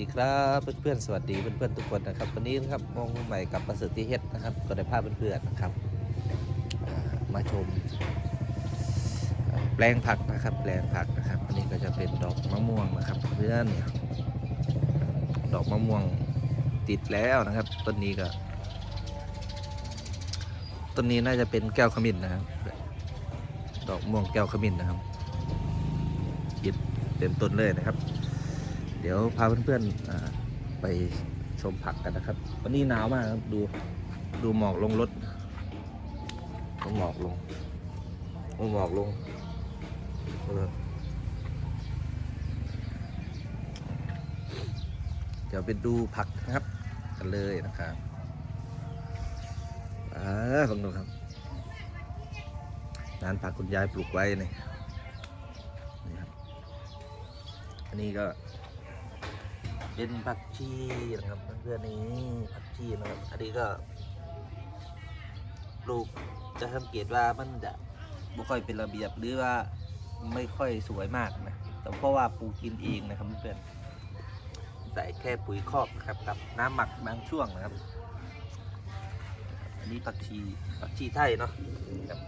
ดีครับเพื่อนๆสวัสดีเพื่อนๆทุกคนนะครับ วันนี้นะครับมองใหม่กับประสิที่เฮ็ดนะครับ ก็ได้พาเพื่อนๆนะครับมาชม แปลงผักนะครับ แปลงผักนะครับอันนี้ก็จะเป็นดอกมะม่วงนะครับ เพื่อนดอกมะม่วงติดแล้วนะครับต้นนี้ก็ต้นนี้น่าจะเป็นแก้วขมิ้นนะครับ ดอกม่วงแก้วขมิ้นนะครับหยิบเต็มต้นเลยนะครับ เดี๋ยวพาเพื่อนๆไปชมผักกันนะครับ วันนี้หนาวมากครับดูดูหมอกลงรถดูหมอกลงดูหมอกลงเออเดี๋ยวไปดูผักนะครับ กันเลยนะครับอ่าฟังดูครับร้านผักคุณยายปลูกไว้นี่นี่ครับ อันนี้ก็ เป็นผักชีนะครับเพื่อนๆนี่ผักชีนะครับอันนี้ก็ปลูกจะสังเกตว่ามันจะไม่ค่อยเป็นระเบียบหรือว่าไม่ค่อยสวยมากนะแต่เพราะว่าปูกินเองนะครับเพื่อนใส่แค่ปุ๋ยคอกครับกับน้ำหมักบางช่วงนะครับ อันนี้ผักชีผักชีไทยเนาะครับ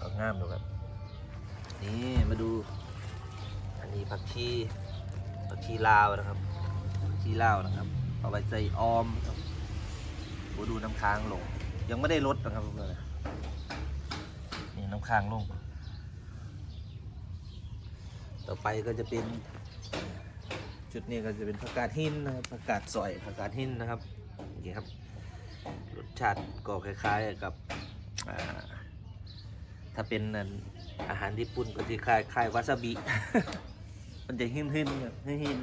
ก็งามดูครับนี่มาดู อันนี้ผักชี ชีลาวนะครับ ชีลาวนะครับ เอาไปใส่ออมครับโอ้ดูน้ำค้างลง ยังไม่ได้ลดนะครับเพื่อนนี่น้ำค้างลง ต่อไปก็จะเป็นจุดนี้ก็จะเป็นผักกาดหินนะครับผักกาดสอยผักกาดหินนะครับนี่ครับ รสชาติก็คล้าย ๆกับถ้าเป็นอาหารญี่ปุ่นก็จะคล้ายคล้ายวาซาบิ มันจะหินหินครับหินหิน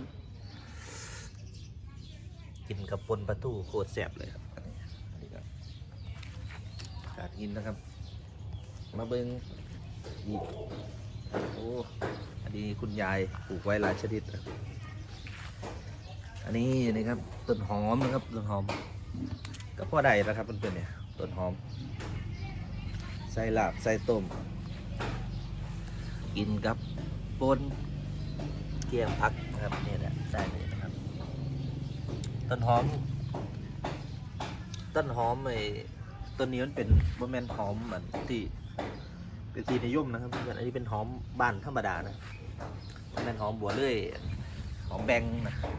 กินกับปนปลาทูโคตรแซ่บเลยครับอันนี้อันนี้ก็กาดหินนะครับ มาเบิ้งอีกโอ้อันนี้คุณยายปลูกไว้หลายชนิดนะอันนี้นะครับต้นหอมนะครับต้นหอมก็พ่อใดนะครับเพื่อนๆเนี่ยต้นหอมใส่ลาบใส่ต้ม กินกับปน เกี๊ยวพักนะครับเนี่ยแหละได้เลยนะครับ ต้นหอม ต้นหอมไอ้ต้นนี้มันเป็นบะแมนหอมเหมือนที่เป็นที่นิยมนะครับอันนี้เป็นหอมบ้านธรรมดานะบะแมนหอมบัวเลื่อยหอมแบงนะครับ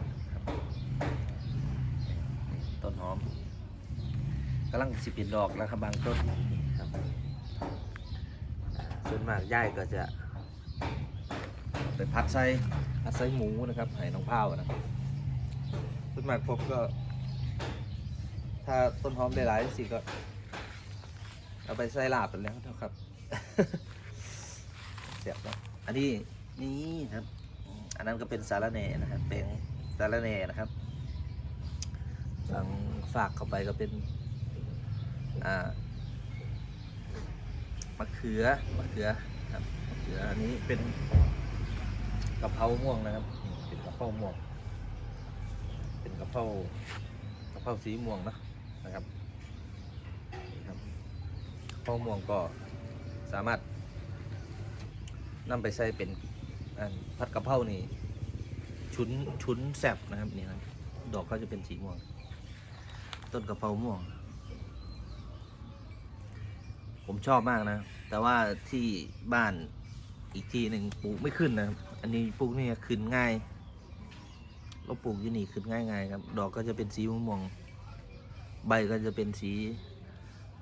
ต้นหอมกำลังสิบเป็นดอกแล้วครับบางต้นนี่ครับส่วนมากย่ายก็จะ ไปพัดไส้พัดไส้หมูนะครับให้น้องเผานะส่วนมากผมก็ ถ้าต้นหอมได้หลายสิก็เอาไปใส่ลาบไปแล้วเท่าครับเสียบแล้วอันนี้นี่ครับ อันนั้นก็เป็นสาระแหน่นะครับเป็นสาระแหน่นะครับฝังฝากเข้าไปก็เป็นอ่ามะเขือมะเขือครับมะเขืออันนี้เป็น กะเพราม่วงนะครับเป็นกะเพราม่วง เป็นกะเพรากะเพราสีม่วงนะนะครับครับกะเพราม่วงก็สามารถนำไปใส่เป็นผัดกะเพรานี่ชุนชุนแซบนะครับนี่ครับดอกเขาจะเป็นสีม่วง ต้นกะเพราม่วง ผมชอบมากนะ แต่ว่าที่บ้านอีกทีหนึ่งปลูกไม่ขึ้นนะครับ อันนี้ปลูกนี่ขึ้นง่าย เราปลูกที่นี่ขึ้นง่ายง่ายๆครับ ดอกก็จะเป็นสีม่วงๆใบก็จะเป็นสี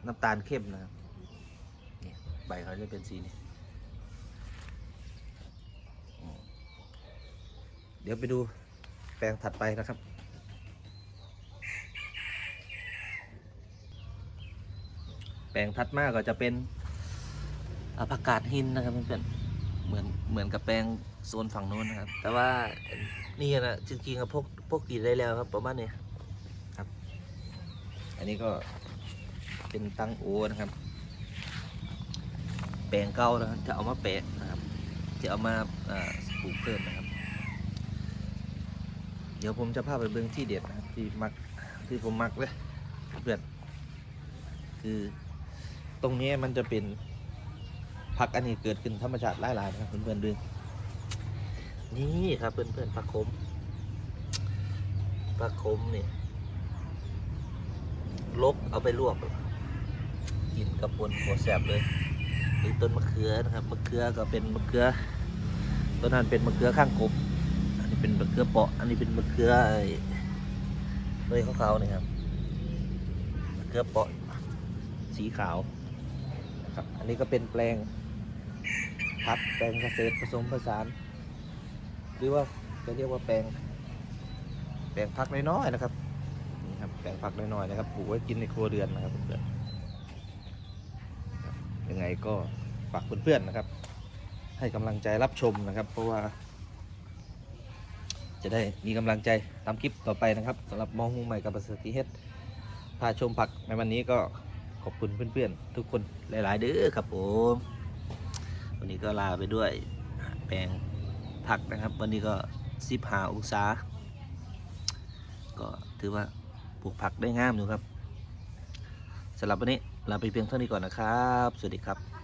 น้ำตาลเข้มนะครับนี่ใบเขาจะเป็นสีนี้เดี๋ยวไปดูแปลงถัดไปนะครับ แปลงถัดมาก็จะเป็นอ่ากาดหินนะครับเพื่อนๆเหมือนเหมือนกับแปลง โซนฝั่งโน้นนะครับ แต่ว่านี่นะจริงๆครับพวกพวกกินได้แล้วครับ ประมาณนี้ครับ อันนี้ก็เป็นตังโอนะครับ แปลงเก่านะครับจะเอามาแปะนะครับ จะเอามาอ่าปลูกเพิ่มนะครับ เดี๋ยวผมจะพาไปเบื้องที่เด็ดนะครับที่มักที่ผมมักเลยเพื่อนคือตรงนี้มันจะเป็นผักอันนี้เกิดขึ้นธรรมชาติหลายๆนะครับเพื่อนๆดู นี่ครับเพื่อนๆผักขมผักขมเนี่ยลกเอาไปลวกกินกับปนหัวแสบเลยหรือต้นมะเขือนะครับมะเขือก็เป็นมะเขือต้นนั้นเป็นมะเขือข้างกบอันนี้เป็นมะเขือเปาะ อันนี้เป็นมะเขือไอ้เลยขาวๆนี่ครับมะเขือเปาะสีขาวนะครับอันนี้ก็เป็นแปลงพัดแปลงเกษตรผสมผสาน หรือว่าจะเรียกว่าแปลง แปลงพักน้อยๆนะครับนี่ครับแปลงพักน้อยๆนะครับปลูกไว้กินในครัวเรือนนะครับเพื่อนยังไงก็ฝากเพื่อนๆนะครับ ให้กำลังใจรับชมนะครับ เพราะว่า จะได้มีกำลังใจทำคลิปต่อไปนะครับสำหรับมองมุมใหม่กับประสิที่เฮ็ดพาชมผักในวันนี้ก็ขอบคุณเพื่อนๆ ทุกคนหลาย ๆ เด้อครับผมวันนี้ก็ลาไปด้วยแปลง ผักนะครับ วันนี้ก็สิบหาองศา ก็ถือว่าปลูกผักได้งามอยู่ครับสำหรับวันนี้ลาไปเพียงเท่านี้ก่อนนะครับ สวัสดีครับ